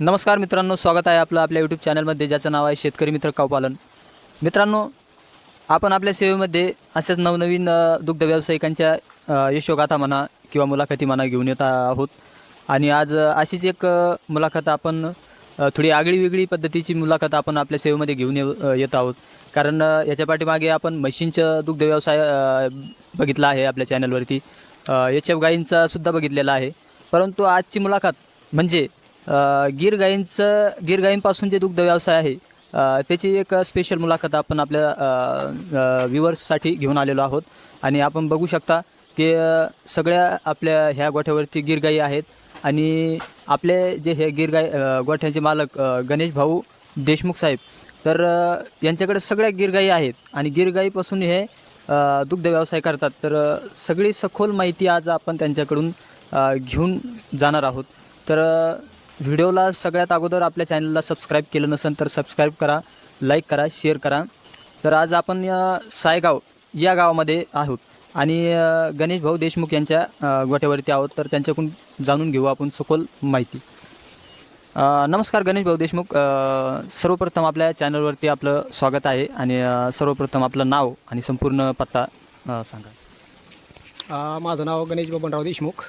नमस्कार मित्रांनो स्वागत आहे आपलं आपल्या यूट्यूब चॅनलमध्ये ज्याचं नाव आहे शेतकरी मित्र कावपालन. मित्रांनो आपण आपल्या सेवेमध्ये अशाच नवनवीन दुग्ध व्यावसायिकांच्या यशोगाथा म्हणा किंवा मुलाखती म्हणा घेऊन येत आहोत. आणि आज अशीच एक मुलाखत आपण थोडी आगळी वेगळी पद्धतीची मुलाखत आपण आपल्या सेवेमध्ये घेऊन येव येत आहोत. कारण याच्या पाठीमागे आपण म्हशींचं दुग्ध व्यवसाय बघितला आहे आपल्या चॅनलवरती एच एफ गाईंचा सुद्धा बघितलेला आहे. परंतु आजची मुलाखत म्हणजे गीर गाईंचं गीर गाईंपासून जे दुग्ध व्यवसाय आहे त्याची एक स्पेशल मुलाखत आपण आपल्या व्ह्युअर्ससाठी घेऊन आलेलो आहोत. आणि आपण बघू शकता की सगळ्या आपल्या ह्या गोठ्यावरती गीर गाई आहेत. आणि आपले जे हे गीरगाई गोठ्यांचे मालक गणेश भाऊ देशमुख साहेब तर यांच्याकडे सगळ्या गिरगाई आहेत. आणि गिरगाईपासून हे दुग्ध व्यवसाय करतात. तर सगळी सखोल माहिती आज आपण त्यांच्याकडून घेऊन जाणार आहोत. तर व्हिडिओला सगळ्यात अगोदर आपल्या चॅनलला सबस्क्राईब केलं नसेल तर सबस्क्राईब करा लाईक करा शेअर करा. तर आज आपण या सायगाव या गावामध्ये आहोत. आणि गणेश भाऊ देशमुख यांच्या गोठ्यावरती आहोत. तर त्यांच्याकडून जाणून घेऊ आपण सखोल माहिती. नमस्कार गणेश भाऊ देशमुख. सर्वप्रथम आपल्या चॅनलवरती आपलं स्वागत आहे. आणि सर्वप्रथम आपलं नाव आणि संपूर्ण पत्ता सांगा. माझं नाव गणेश बबनराव देशमुख.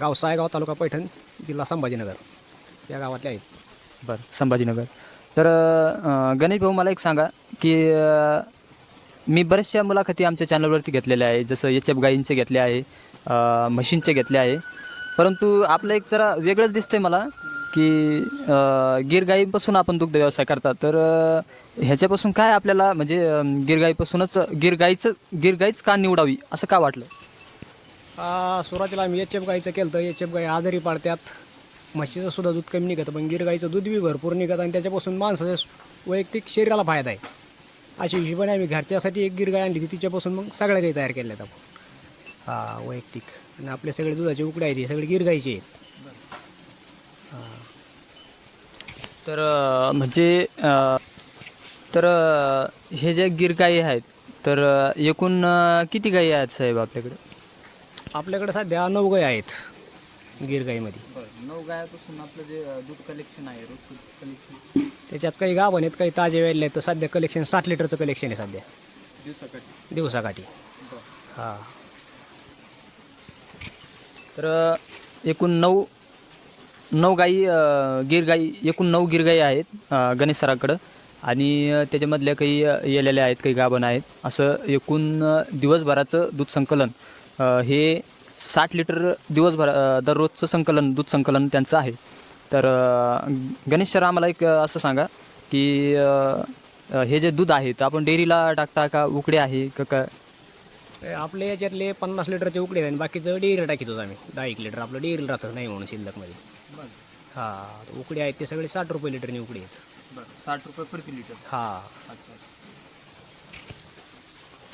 गाव सायगाव तालुका पैठण. जिल्हा संभाजीनगर. या गावातले आहेत. बरं. संभाजीनगर. तर गणेश भाऊ मला एक सांगा की मी बऱ्याचशा मुलाखती आमच्या चॅनलवरती घेतलेल्या आहे जसं एच एफ गाईंचे घेतले आहे म्हशींचे घेतले आहे. परंतु आपलं एक जरा वेगळंच दिसतंय मला की अ, गिर गाईपासून आपण दुग्ध व्यवसाय करतात तर ह्याच्यापासून काय आपल्याला म्हणजे अ, गिर गाईपासूनच गिर गाईचं गिर गाईच का निवडावी असं का वाटलं? सुरुवातीला आम्ही एच एफ गाईचं केलं तर एच एफ गाई आजारी पाडत्यात म्हशीचं सुद्धा दूध कमी निघतं. पण गिर गाईचं दूध बी भरपूर निघतं आणि त्याच्यापासून माणसाच्या वैयक्तिक शरीराला फायदा आहे. अशी हिशोबाने आम्ही घरच्यासाठी एक गिर गाय आणली होती. तिच्यापासून मग सगळ्या गाई तयार केल्या आहेत आपण. हां वैयक्तिक. आणि आपले सगळे दुधाचे उकडे आहेत. हे सगळे गिर गाईचे आहेत. तर म्हणजे तर हे जे गिर गाई आहेत तर एकूण किती गाई आहेत साहेब आपल्याकडे? आपल्याकडे सध्या नऊ गाई आहेत गिर गाईमध्ये नऊ गायापासून आपलं जे दूध कलेक्शन आहे रोज कलेक्शन त्याच्यात काही गाभण आहेत काही ताजे वेळले आहेत तर सध्या कलेक्शन साठ लिटरचं कलेक्शन आहे सध्या. दिवसासाठी दिवसाकाठी. हां. तर अ, एकूण नऊ नऊ गाई अ, गिर गाई एकूण नऊ गिर गाई आहेत अ, गणेश सराकडं. आणि अ, त्याच्यामधल्या काही अ, येलेल्या आहेत काही गाभण आहेत. असं एकूण अ, दिवसभराचं दूध संकलन हे साठ लिटर दिवसभर दररोजचं संकलन दूध संकलन त्यांचं आहे. तर गणेश सर आम्हाला एक असं सांगा की हे जे दूध आहे तर आपण डेअरीला टाकता का उकडे आहे का का? आपले याच्यातले पन्नास लिटरचे उकडे आहेत आणि बाकीचं डेअरीला टाकीतोच आम्ही. दहा एक लिटर आपलं डेअरीला राहतं नाही म्हणून शिल्लकमध्ये. हां उकडे आहेत ते सगळे साठ रुपये लिटरने उकडे आहेत. साठ रुपये प्रति लिटर. हां.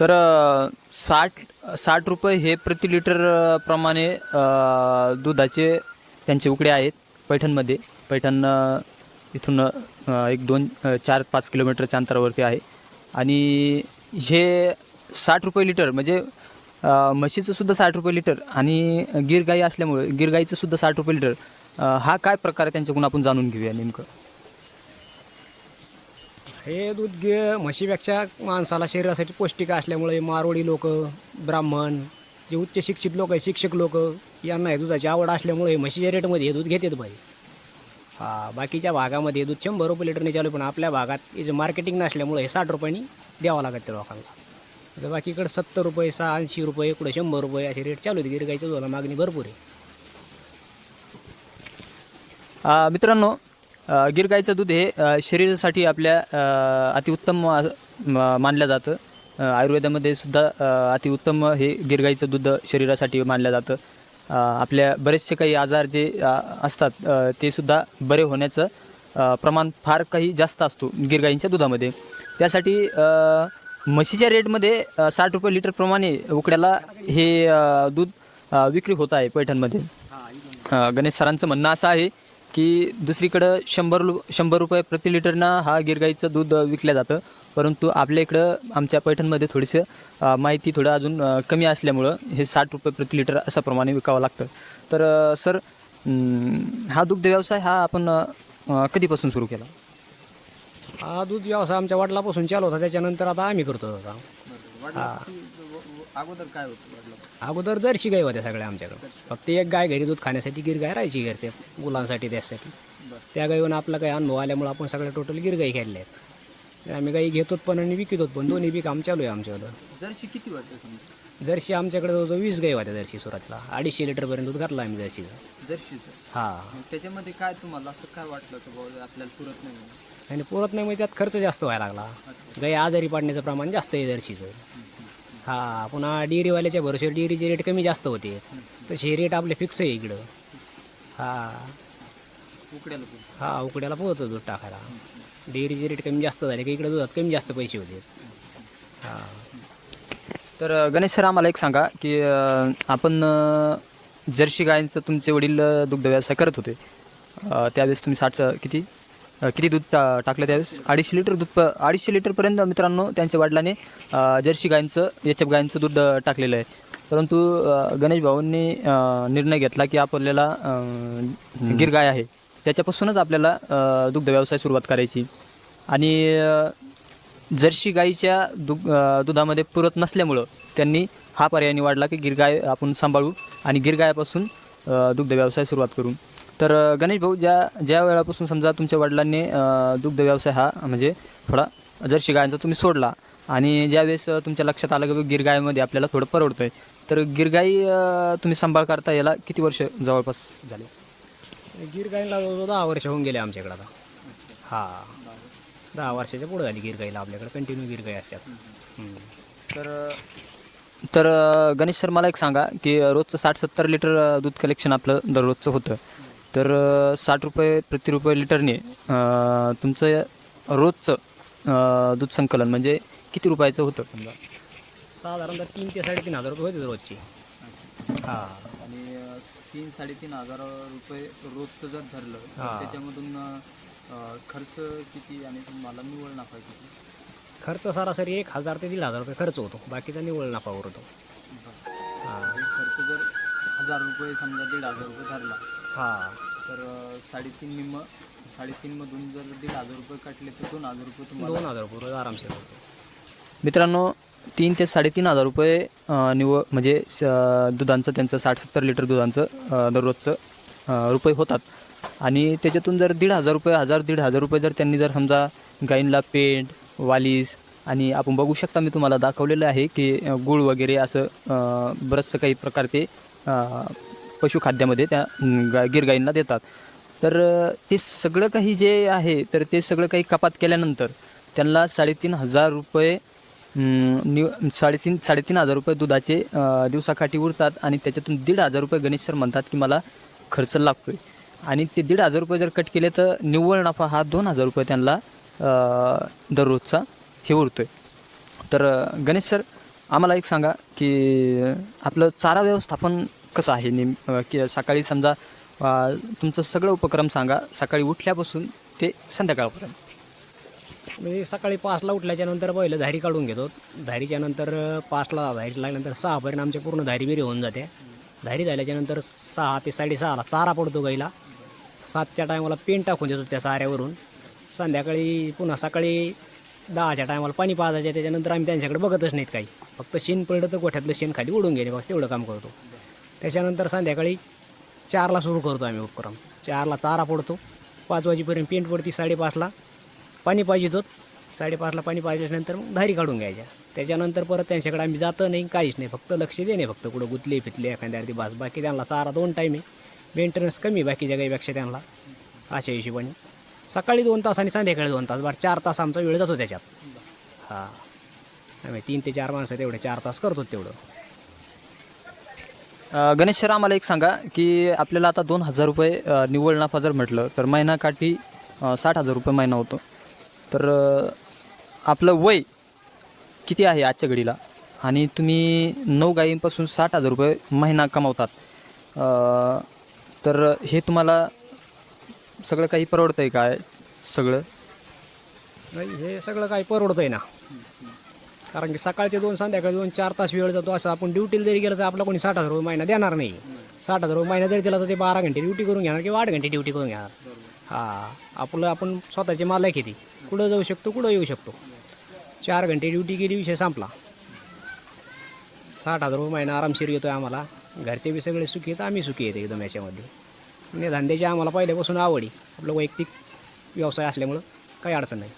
तर साठ साठ रुपये हे प्रति लिटर प्रमाणे दुधाचे त्यांचे उकडे आहेत पैठणमध्ये. पैठण इथून एक दोन चार पाच किलोमीटरच्या अंतरावरती आहे. आणि हे साठ रुपये लिटर म्हणजे म्हशीचं सुद्धा साठ रुपये लिटर आणि गिर गाई असल्यामुळे गिर गाईचं सुद्धा साठ रुपये लिटर हा काय प्रकार आहे त्यांच्याकडून आपण जाणून घेऊया नेमकं? हे दूध घे म्हशीपेक्षा माणसाला शरीरासाठी पौष्टिक असल्यामुळे मारवाडी लोक ब्राह्मण जे उच्च शिक्षित लोक आहे शिक्षक लोक यांना हे दुधाची आवड असल्यामुळे हे म्हशीच्या रेटमध्ये हे दूध घेतात पाहिजे हां बाकीच्या भागामध्ये हे दूध शंभर रुपये लिटरने चालू पण आपल्या भागात याचं मार्केटिंग नसल्यामुळे हे साठ रुपयांनी द्यावं लागत त्या लोकांना. तर बाकीकडे सत्तर रुपये सहा ऐंशी रुपये इकडे शंभर रुपये असे रेट चालू आहेत गिरगाईच्या दुधाला मागणी भरपूर आहे. मित्रांनो गिर गाईचं दूध हे शरीरासाठी आपल्या अतिउत्तम मानलं जातं. आयुर्वेदामध्ये सुद्धा अतिउत्तम हे गिर गाईचं दूध शरीरासाठी मानलं जातं. आपल्या बरेचसे काही आजार जे असतात ते सुद्धा बरे होण्याचं प्रमाण फार काही जास्त असतो गिर गाईंच्या दुधामध्ये. त्यासाठी म्हशीच्या रेटमध्ये साठ रुपये लिटरप्रमाणे उकड्याला हे दूध विक्री होत आहे पैठणमध्ये. गणेश सरांचं म्हणणं असं आहे की दुसरीकडं शंभर रु शंभर रुपये प्रति लिटरनं हा गिरगाईचं दूध विकलं जातं. परंतु आपल्या इकडं आमच्या पैठणमध्ये थोडीसं माहिती थोडं अजून कमी असल्यामुळं हे साठ रुपये प्रति लिटर अशा प्रमाणे विकावं लागतं. तर सर हा दुग्ध व्यवसाय हा आपण कधीपासून सुरू केला? हा दूध व्यवसाय आमच्या वडिलापासून चालू होता. त्याच्यानंतर आता आम्ही करतो आता. अगोदर काय होतं अगोदर जर्शी गाय होत्या सगळ्या आमच्याकडं. फक्त एक गाय घरी दूध खाण्यासाठी गिर गाय राहायची घरच्या मुलांसाठी त्यासाठी. त्या गायीवर आपला काही अनुभव आल्यामुळे आपण सगळ्या टोटल गिर गाई खेळल्या आहेत आम्ही गाई घेतो पण आणि विकतो पण दोन्ही बी काम चालू आहे आमच्याकडं जर्शी किती वाटतं समजा जर्सी आमच्याकडे जवळजवळ वीस गाई होत्या जर्सी सुरातला. अडीचशे लिटरपर्यंत दूध घातलं आम्ही जर्सीचं. जर्शीचं हा. त्याच्यामध्ये काय तुम्हाला असं काय वाटलं की बाबा आपल्याला पुरत नाही म्हणून? आणि पुरत नाही मग त्यात खर्च जास्त व्हायला लागला. गाई आजारी पाडण्याचं प्रमाण जास्त आहे जर्सीचं. हा पुन्हा डेअरीवाल्याच्या भरोश्यावर डेअरीचे रेट कमी जास्त होते. तसे रेट आपले फिक्स आहे इकडं. हा. उकड्याला. हा उकड्याला पोहतो दूध टाकायला. डेअरीचे रेट कमी जास्त झाले की इकडे दुधात कमी जास्त पैसे होते. हा. तर अ, गणेश सर आम्हाला एक सांगा की अ, आपण अ, जर्सी गायींचं तुमचे वडील अ, दुग्ध व्यवसाय करत होते. अ, त्यावेळेस तुम्ही साठ किती? किती दूध टा टाकलं त्यावेळेस? अडीचशे लिटर दूध प अडीचशे लिटरपर्यंत मित्रांनो त्यांच्या वडिलांनी अ, जर्सी गायींचं एच एफ गायींचं दूध टाकलेलं आहे. परंतु गणेश भाऊंनी निर्णय घेतला की आपल्याला गिर गाय आहे. त्याच्यापासूनच आपल्याला दुग्ध व्यवसाय सुरुवात करायची. आणि अ, जर्सी गाईच्या दुग अ, दुधामध्ये पुरत नसल्यामुळं त्यांनी हा पर्याय निवडला की गिरगाय आपण सांभाळू आणि गिरगायापासून दुग्ध व्यवसाय सुरुवात करू. तर गणेश भाऊ ज्या ज्या वेळापासून समजा तुमच्या वडिलांनी दुग्ध व्यवसाय हा म्हणजे थोडा जर्सी गायांचा तुम्ही सोडला आणि ज्यावेळेस तुमच्या लक्षात आलं की गिरगायमध्ये आपल्याला थोडं परवडतं आहे तर गिरगाई तुम्ही सांभाळ करता याला किती वर्ष जवळपास झाले? गिर गाईला जवळजवळ दहा वर्ष होऊन गेले आमच्याकडे आता. हा. दहा वर्षाच्या पुढे झाली गिर गाईला आपल्याकडे कंटिन्यू गिर गाई असतात. तर तर गणेश सर मला एक सांगा की रोजचं साठ सत्तर लिटर दूध कलेक्शन आपलं दररोजचं होतं. तर साठ रुपये प्रति रुपये लिटरने अ, तुमचं रोजचं दूध संकलन म्हणजे किती रुपयाचं होतं? समजा साधारणतः तीन ते साडेतीन हजार रुपये होते रोजची. हा. आणि तीन साडेतीन हजार रुपये रोजचं जर धरलं हा. त्याच्यामधून खर्च किती आणि तुम्हाला निवड नफा किती? खर्च सरासरी एक हजार ते दीड हजार रुपये खर्च होतो. बाकीचा निव्वळ नफा उरतो. हा खर्च जर हजार रुपये समजा दीड हजार रुपये धरला हा तर अ, साडेतीन निम्म साडेतीनमधून जर दीड हजार रुपये काटले तर दोन हजार रुपये तुम्हाला दोन हजार रुपये रोज आरामशीर होतो. मित्रांनो तीन ते साडेतीन हजार रुपये अ, निव म्हणजे स- दुधांचं त्यांचं साठ सत्तर लिटर दुधांचं अ, दररोजचं अ, रुपये होतात. आणि त्याच्यातून जर दीड हजार रुपये हजार दीड हजार रुपये जर त्यांनी जर समजा गाईंला पेंट वालीस आणि आपण बघू शकता मी तुम्हाला दाखवलेलं आहे की अ, गूळ वगैरे असं अ, बरंचसं काही प्रकार ते अ, पशुखाद्यामध्ये त्या गा गिरगाईंना देतात. तर ते सगळं काही जे आहे तर ते सगळं काही कपात केल्यानंतर त्यांना साडेतीन हजार रुपये अं, निव साडेतीन साडेतीन हजार रुपये दुधाचे दिवसाकाठी उरतात आणि त्याच्यातून दीड हजार रुपये गणेश सर म्हणतात की मला खर्च लागतोय. आणि ते दीड हजार रुपये जर कट केले तर निव्वळ नफा हा दोन हजार रुपये त्यांना दररोजचा हे उरतोय. तर गणेश सर आम्हाला एक सांगा की आपलं चारा व्यवस्थापन कसं आहे नेम की सकाळी समजा तुमचं सगळं उपक्रम सांगा सकाळी उठल्यापासून ते संध्याकाळपर्यंत. म्हणजे सकाळी पाचला उठल्याच्यानंतर पहिलं धारी काढून घेतो. धारीच्यानंतर पाचला धारी लागल्यानंतर सहापर्यंत आमच्या पूर्ण धारी बिरी होऊन जाते. धारी झाल्याच्यानंतर सहा ते साडेसहाला चारा पडतो गाईला. सातच्या टायमाला पेंट टाकून देतो त्या चाऱ्यावरून संध्याकाळी पुन्हा सकाळी दहाच्या टायमाला पाणी पाजायचं त्याच्यानंतर आम्ही त्यांच्याकडे बघतच नाहीत काही. फक्त शेण पडलं तर गोठ्यातलं शेण खाली उडून गेले बस तेवढं काम करतो. त्याच्यानंतर संध्याकाळी चारला सुरू करतो आम्ही उपक्रम. चारला चारा पडतो पाच वाजेपर्यंत पेंट पडती साडेपाचला. पाणी पाहिजे होत साडेपाचला पाणी पाहिल्यानंतर मग धारी काढून घ्यायच्या. त्याच्यानंतर परत त्यांच्याकडे आम्ही जातं नाही काहीच नाही. फक्त लक्ष देणे फक्त. कुठं गुतले फितले एखाद्या अर्धी बास बाकी त्यांना चारा दोन टाईम आहे. मेंटेनन्स कमी बाकीच्या गाईपेक्षा त्यांना. अशा हिशोबाने. सकाळी दोन तास आणि संध्याकाळी दोन तास. बरं चार तास आमचा वेळ जातो त्याच्यात. हां. आम्ही तीन ते चार माणसं तेवढे चार तास करतो तेवढं. गणेश सर आम्हाला एक सांगा की आपल्याला आता दोन हजार रुपये निव्वळ नफा जर म्हटलं तर महिना काठी साठ हजार रुपये महिना होतो. तर आपलं वय किती आहे आजच्या घडीला? आणि तुम्ही नऊ गायींपासून साठ हजार रुपये महिना कमावतात. तर हे तुम्हाला सगळं काही परवडतं आहे काय सगळं? नाही हे सगळं काही परवडतं आहे ना. कारण की सकाळचे दोन संध्याकाळी दोन चार तास वेळ जातो. असं आपण ड्युटीला जरी गेलं तर आपला कोणी साठ हजार रुपये महिना देणार नाही. साठ हजार रुपये महिना जरी दिला तर ते बारा घंटे ड्युटी करून घेणार किंवा आठ घंटे ड्युटी करून घेणार. हां आपलं आपण स्वतःचे मालक येते कुठं जाऊ शकतो कुठं येऊ शकतो. चार घंटे ड्युटी केली विषय संपला. साठ हजार रुपये महिना आरामशीर येतो आहे आम्हाला. घरचे बी सगळे सुखी आहेत आम्ही सुखी आहेत एकदम याच्यामध्ये. आणि धंद्याची आम्हाला पहिल्यापासून आवड आपलं वैयक्तिक व्यवसाय असल्यामुळं काही अडचण नाही.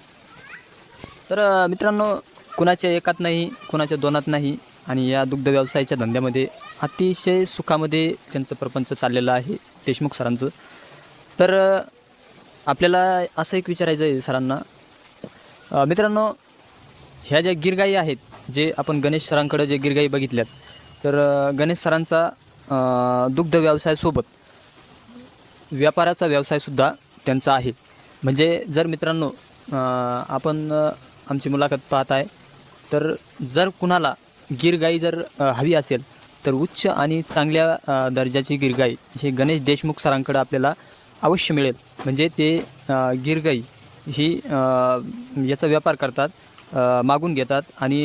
तर मित्रांनो कुणाच्या एकात नाही कुणाच्या दोनात नाही आणि या दुग्ध व्यवसायाच्या धंद्यामध्ये अतिशय सुखामध्ये त्यांचं प्रपंच चाललेलं आहे देशमुख सरांचं. तर आपल्याला असं एक विचारायचं आहे सरांना मित्रांनो ह्या ज्या गिरगाई आहेत जे आपण गणेश सरांकडे जे गिरगाई बघितल्यात तर गणेश सरांचा दुग्ध व्यवसायासोबत व्यापाराचा व्यवसायसुद्धा त्यांचा आहे. म्हणजे जर मित्रांनो आपण आमची मुलाखत पाहत आहे तर जर कुणाला गिरगाई जर हवी असेल तर उच्च आणि चांगल्या दर्जाची गिरगाई हे गणेश देशमुख सरांकडे आपल्याला अवश्य मिळेल. म्हणजे ते गिरगाई ही याचा व्यापार करतात मागून घेतात आणि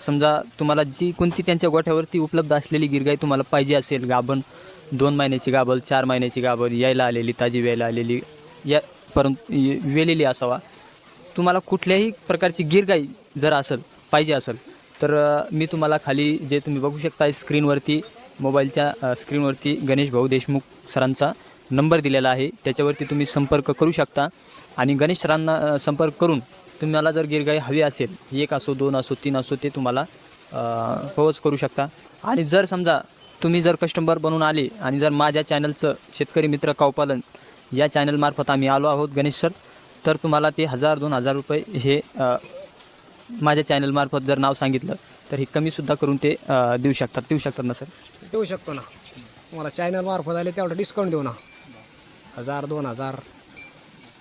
समजा तुम्हाला जी कोणती त्यांच्या गोठ्यावरती उपलब्ध असलेली गिरगाई तुम्हाला पाहिजे असेल गाभण दोन महिन्याची गाभल चार महिन्याची गाभल यायला आलेली ताजी वेळेला आलेली या परंतु वेलेली असावा. तुम्हाला कुठल्याही प्रकारची गिरगाई जर असेल पाहिजे असेल तर मी तुम्हाला खाली जे तुम्ही बघू शकता स्क्रीनवरती मोबाईलच्या स्क्रीनवरती गणेश भाऊ देशमुख सरांचा नंबर दिलेला आहे. त्याच्यावरती तुम्ही संपर्क करू शकता. आणि गणेश सरांना संपर्क करून तुम्हाला जर गिरगाई हवी असेल एक असो दोन असो तीन असो ते तुम्हाला पोहोच करू शकता. आणि जर समजा तुम्ही जर कस्टमर बनून आले आणि जर माझ्या चॅनलचं शेतकरी मित्र कावपालन या चॅनलमार्फत आम्ही आलो आहोत गणेश सर तर तुम्हाला ते हजार दोन हजार रुपये हे माझ्या चॅनलमार्फत जर नाव सांगितलं तर हे कमीसुद्धा करून ते अ, देऊ शकतात. देऊ शकतात ना सर? देऊ शकतो ना. मला चॅनल मार्फत आले तेवढा डिस्काउंट देऊ ना. हजार दोन हजार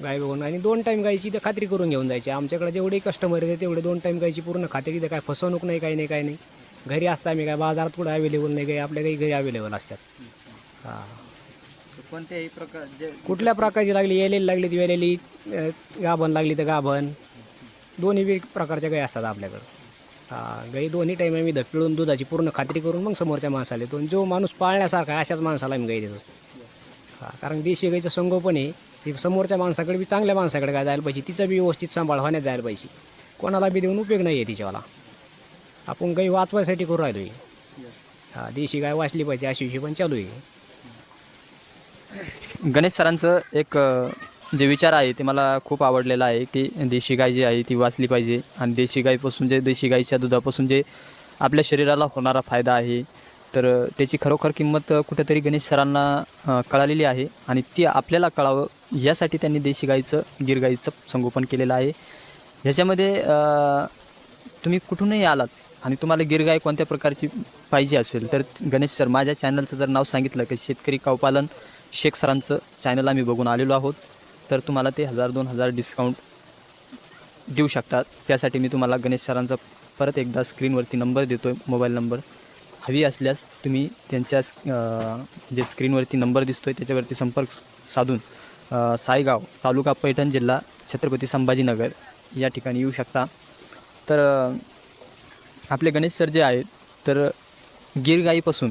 गाय बघून आणि दोन टाईम गायची तर खात्री करून घेऊन जायची. आमच्याकडे जेवढे कस्टमर आहे तेवढे दोन टाईम गायची पूर्ण खात्री तिथे काय फसवणूक नाही काही नाही काही नाही. घरी असता आम्ही काय बाजारात कुठं अवेलेबल नाही काही आपल्या काही घरी अवेलेबल असतात. हां. कोणत्याही प्रकार कुठल्या प्रकारची लागली येलेली लागली ती वेलेली अ, गाभण लागली तर गाभण. दोन्ही बी प्रकारच्या गाई असतात आपल्याकडं. हां गाई दोन्ही टाईम आम्ही ध- पिळून दुधाची पूर्ण खात्री करून मग समोरच्या माणसाला देतो. जो माणूस पाळण्यासारखा अशाच माणसाला आम्ही गाई देतो. हां कारण देशी गाईचं संगोपन आहे ती समोरच्या माणसाकडे बी चांगल्या माणसाकडे काय जायला पाहिजे तिचं बी व्यवस्थित सांभाळ होण्यात जायला पाहिजे. कोणाला बी देऊन उपयोग नाही आहे तिच्यावाला. आपण गाई वाचवायसाठी करू राहिलो आहे हां देशी गाय वाचली पाहिजे अशी विषय पण चालू आहे. गणेश सरांचं एक जे विचार आहे ते मला खूप आवडलेला आहे की देशी गाय जी आहे ती वाचली पाहिजे. आणि देशी गायपासून जे देशी गाईच्या दुधापासून जे आपल्या शरीराला होणारा फायदा आहे. तर त्याची खरोखर किंमत कुठेतरी गणेश सरांना कळालेली आहे. आणि ती आपल्याला कळावं यासाठी त्यांनी देशी गाईचं गिरगाईचं संगोपन केलेलं आहे. ह्याच्यामध्ये तुम्ही कुठूनही आलात आणि तुम्हाला गिरगाय कोणत्या प्रकारची पाहिजे असेल तर गणेश सर माझ्या चॅनलचं जर नाव सांगितलं की शेतकरी कावपालन शेख सरांचं चॅनल आम्ही बघून आलेलो आहोत. तर तुम्हाला ते हजार दोन हजार डिस्काउंट देऊ शकतात. त्यासाठी मी तुम्हाला गणेश सरांचा परत एकदा स्क्रीनवरती नंबर देतो आहे मोबाईल नंबर हवी असल्यास तुम्ही त्यांच्या जे स्क्रीनवरती नंबर दिसतो आहे त्याच्यावरती संपर्क साधून सायगाव तालुका पैठण जिल्हा छत्रपती संभाजीनगर या ठिकाणी येऊ शकता. तर आपले गणेश सर जे आहेत तर गिरगाईपासून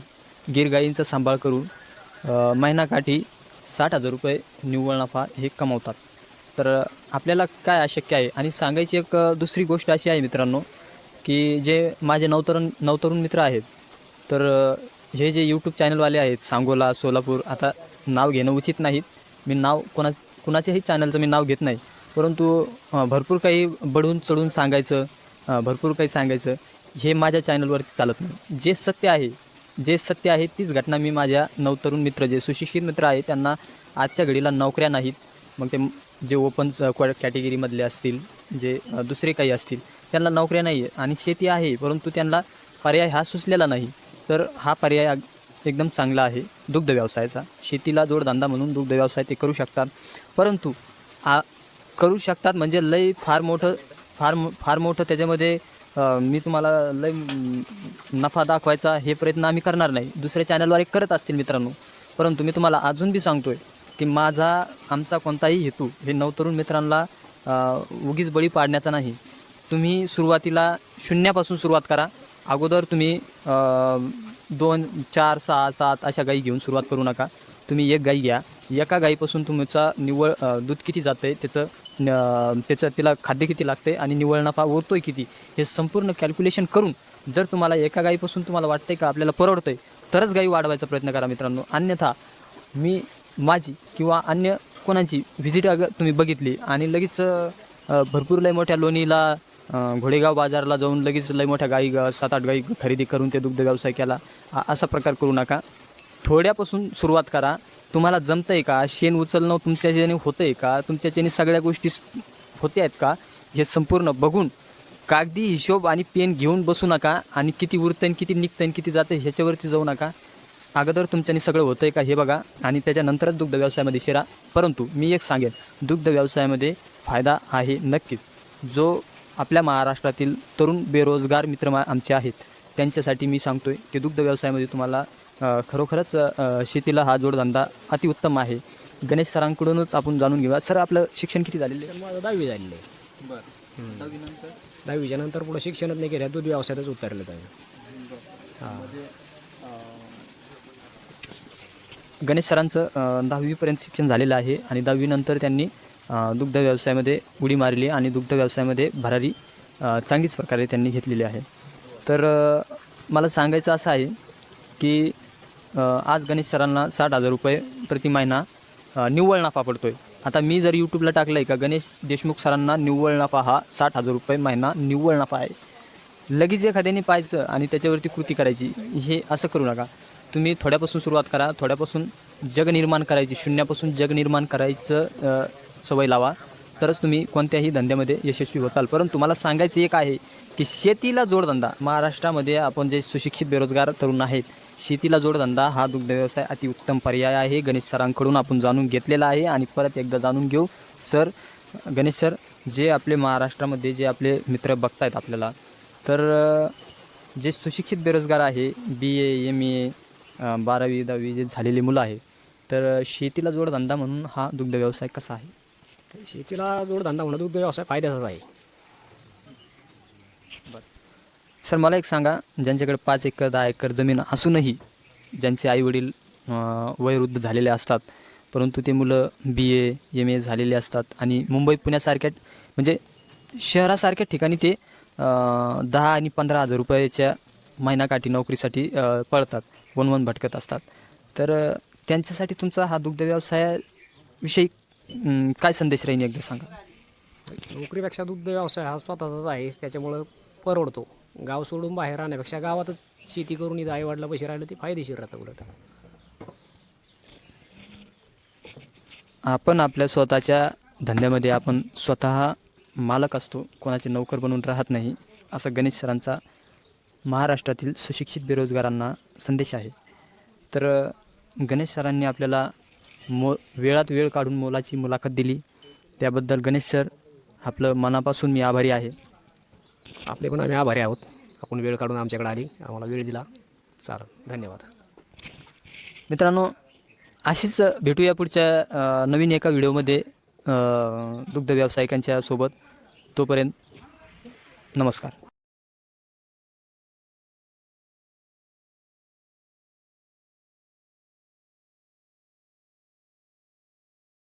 गिरगाईंचा सांभाळ करून महिनाकाठी साठ हजार रुपये निव्वळ नफा हे कमवतात. तर आपल्याला काय अशक्य आहे? आणि सांगायची एक दुसरी गोष्ट अशी आहे मित्रांनो की जे माझे नवतरुण नवतरुण मित्र आहेत तर हे जे यूट्यूब चॅनलवाले आहेत सांगोला सोलापूर आता नाव घेणं उचित नाहीत. मी नाव कोणा कुणाच्याही चॅनलचं मी नाव घेत नाही. परंतु भरपूर काही बढून चढून सांगायचं भरपूर काही सांगायचं हे माझ्या चॅनलवरती चालत नाही. जे सत्य आहे जे सत्य आहे तीच घटना मी माझ्या नवतरुण मित्र जे सुशिक्षित मित्र आहे त्यांना आजच्या घडीला नोकऱ्या नाहीत. मग ते जे ओपन कॅटेगरीमधले असतील जे दुसरे काही असतील त्यांना नोकऱ्या नाही आहे आणि शेती आहे परंतु त्यांना पर्याय हा सुचलेला नाही. तर हा पर्याय एकदम चांगला आहे दुग्ध व्यवसायाचा. शेतीला जोडधंदा म्हणून दुग्ध व्यवसाय ते करू शकतात. परंतु आ करू शकतात म्हणजे लय फार मोठं फार मो- फार मोठं त्याच्यामध्ये मी तुम्हाला लय नफा दाखवायचा हे प्रयत्न आम्ही करणार नाही. दुसऱ्या चॅनलद्वारे करत असतील मित्रांनो. परंतु मी तुम्हाला अजून बी आहे की माझा आमचा कोणताही हेतू हे नवतरुण मित्रांना उगीच बळी पाडण्याचा नाही. तुम्ही सुरुवातीला शून्यापासून सुरुवात करा. अगोदर तुम्ही दोन चार सहा सात अशा गाई घेऊन सुरुवात करू नका. तुम्ही एक गाई घ्या. एका गाईपासून तुमचा निव्वळ दूध किती जातं आहे त्याचं त्याचं तिला खाद्य किती लागते आणि निवळ नफा उरतोय किती हे संपूर्ण कॅल्क्युलेशन करून जर तुम्हाला एका गाईपासून तुम्हाला वाटतंय का आपल्याला परवडतंय तरच गाई वाढवायचा प्रयत्न करा मित्रांनो. अन्यथा मी माझी किंवा अन्य कोणाची व्हिजिट अगर तुम्ही बघितली आणि लगेच भरपूर लय मोठ्या लोणीला घोडेगाव बाजारला जाऊन लगेच लय मोठ्या गाई सात आठ गाई खरेदी करून ते दुग्ध व्यवसाय केला असा प्रकार करू नका. थोड्यापासून सुरुवात करा. तुम्हाला जमतं आहे का? शेण उचलणं तुमच्याच्याने होतं आहे का? तुमच्याच्याने सगळ्या गोष्टी होते आहेत का? हे संपूर्ण बघून कागदी हिशोब आणि पेन घेऊन बसू नका आणि किती उरतं आणि किती निघतं आणि किती जातं ह्याच्यावरती जाऊ नका. अगोदर तुमच्यानी सगळं होतं आहे का हे बघा आणि त्याच्यानंतरच दुग्ध व्यवसायामध्ये शिरा. परंतु मी एक सांगेन दुग्ध व्यवसायामध्ये फायदा आहे नक्कीच. जो आपल्या महाराष्ट्रातील तरुण बेरोजगार मित्र मा आमचे आहेत त्यांच्यासाठी मी सांगतोय की दुग्ध व्यवसायामध्ये तुम्हाला खरोखरच शेतीला हा जोडधंदा अतिउत्तम आहे. गणेश सरांकडूनच आपण जाणून घेऊया. सर आपलं शिक्षण किती झालेलं तर माझं दहावी झालेलं आहे. बरं. दहावीच्या नंतर पुढे शिक्षणच नाही केलं दूध व्यवसायातच उतरलं त्याने हां. गणेश सरांचं दहावीपर्यंत शिक्षण झालेलं आहे आणि दहावीनंतर त्यांनी दुग्ध व्यवसायामध्ये उडी मारली आणि दुग्ध व्यवसायामध्ये भरारी चांगलीच प्रकारे त्यांनी घेतलेली आहे. तर मला सांगायचं असं आहे की आज गणेश सरांना साठ हजार रुपये प्रति महिना निव्वळ नफा पडतो आहे आता मी जर यूट्यूबला टाकलं आहे का गणेश देशमुख सरांना निव्वळ नफा हा साठ हजार रुपये महिना निव्वळ नफा आहे. लगेच एखाद्याने पाहायचं आणि त्याच्यावरती कृती करायची हे असं करू नका. तुम्ही थोड्यापासून सुरुवात करा थोड्यापासून जग निर्माण करायची शून्यापासून जग निर्माण करायचं सवय लावा. तरच तुम्ही कोणत्याही धंद्यामध्ये यशस्वी होताल. परंतु मला सांगायचं एक आहे की शेतीला जोडधंदा. महाराष्ट्रामध्ये आपण जे सुशिक्षित बेरोजगार तरुण आहेत शेतीला जोडधंदा हा दुग्ध व्यवसाय अतिउत्तम पर्याय आहे. गणेश सरांकडून आपण जाणून घेतलेला आहे आणि परत एकदा जाणून घेऊ. सर गणेश सर जे आपले महाराष्ट्रामध्ये जे आपले मित्र बघतायत आपल्याला तर जे सुशिक्षित बेरोजगार आहे बी ए एम ए बारावी दहावी जे झालेली मुलं आहे तर शेतीला जोडधंदा म्हणून हा दुग्ध व्यवसाय कसा आहे? शेतीला जोडधंदा म्हणून दुग्ध व्यवसाय फायद्याचाच आहे. सर मला एक सांगा ज्यांच्याकडे पाच एकर दहा एकर जमीन असूनही ज्यांचे आईवडील वयोवृद्ध झालेले असतात परंतु ते मुलं बी ए एम ए झालेले असतात आणि मुंबई पुण्यासारख्या म्हणजे शहरासारख्या ठिकाणी ते दहा आणि पंधरा हजार रुपयाच्या महिनाकाठी नोकरीसाठी पळतात वन वन भटकत असतात. तर त्यांच्यासाठी तुमचा हा दुग्ध व्यवसायाविषयी काय संदेश राहील एकदा सांगा. नोकरीपेक्षा दुग्ध व्यवसाय हा स्वतःचाच आहे त्याच्यामुळं परवडतो. गाव सोडून बाहेर राहण्यापेक्षा गावातच शेती करून इथं आईवडला पैसे राहिलं ते फायदेशीर राहतं उलट. आपण आपल्या स्वतःच्या धंद्यामध्ये आपण स्वतः मालक असतो कोणाचे नोकर बनून राहत नाही असा गणेश सरांचा महाराष्ट्रातील सुशिक्षित बेरोजगारांना संदेश आहे. तर गणेश सरांनी आपल्याला मो वेळात वेळ काढून मोलाची मुलाखत दिली. त्याबद्दल गणेश सर आपलं मनापासून मी आभारी आहे. आपले पण आम्ही आभारी आहोत. आपण वेळ काढून आमच्याकडे आली. आम्हाला वेळ दिला. चालेल. धन्यवाद. मित्रांनो अशीच भेटूया पुढच्या नवीन एका व्हिडिओमध्ये दुग्ध व्यावसायिकांच्या सोबत. तोपर्यंत नमस्कार.